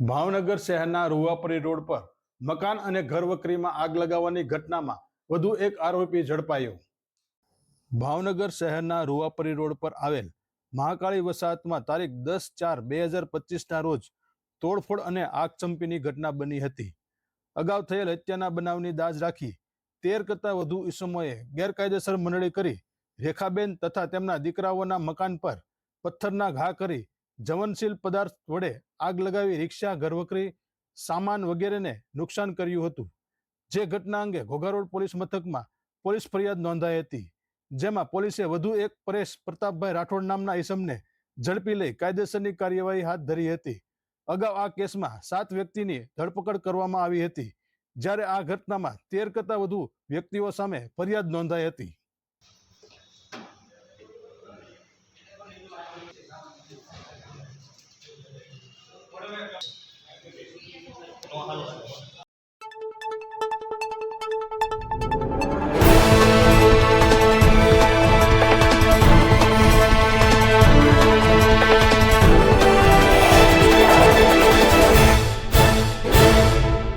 ભાવનગર શહેરના રૂવાપરી રોડ પર મકાન અને ઘર વકરીમાં આગ લગાવવાની ઘટનામાં વધુ એક આરોપી ઝડપાયો. ભાવનગર શહેરના રૂવાપરી રોડ પર આવેલ મહાકાળી વસાહતમાં તારીખ દસ ચાર બે હજાર પચીસના રોજ તોડફોડ અને આગચંપીની ઘટના બની હતી. અગાઉ થયેલ હત્યાના બનાવની દાજ રાખી તેર કરતાં વધુ ઈસમોએ ગેરકાયદેસર મંડળી કરી રેખાબેન તથા તેમના દીકરાઓના મકાન પર પથ્થરના ઘા કરી જવનશીલ પદાર્થ વડે આગ લગાવી રિક્ષા ઘરવકરી સામાન વગેરેને નુકસાન કર્યું હતું. જે ઘટના અંગે ઘોઘારોડ પોલીસ મથકમાં પોલીસ ફરિયાદ નોંધાઈ હતી, જેમાં પોલીસે વધુ એક પરેશ પ્રતાપભાઈ રાઠોડ નામના ઈસમને ઝડપી લઈ કાયદેસરની કાર્યવાહી હાથ ધરી હતી. અગાઉ આ કેસમાં સાત વ્યક્તિની ધરપકડ કરવામાં આવી હતી, જ્યારે આ ઘટનામાં તેર કરતાં વધુ વ્યક્તિઓ સામે ફરિયાદ નોંધાઈ હતી.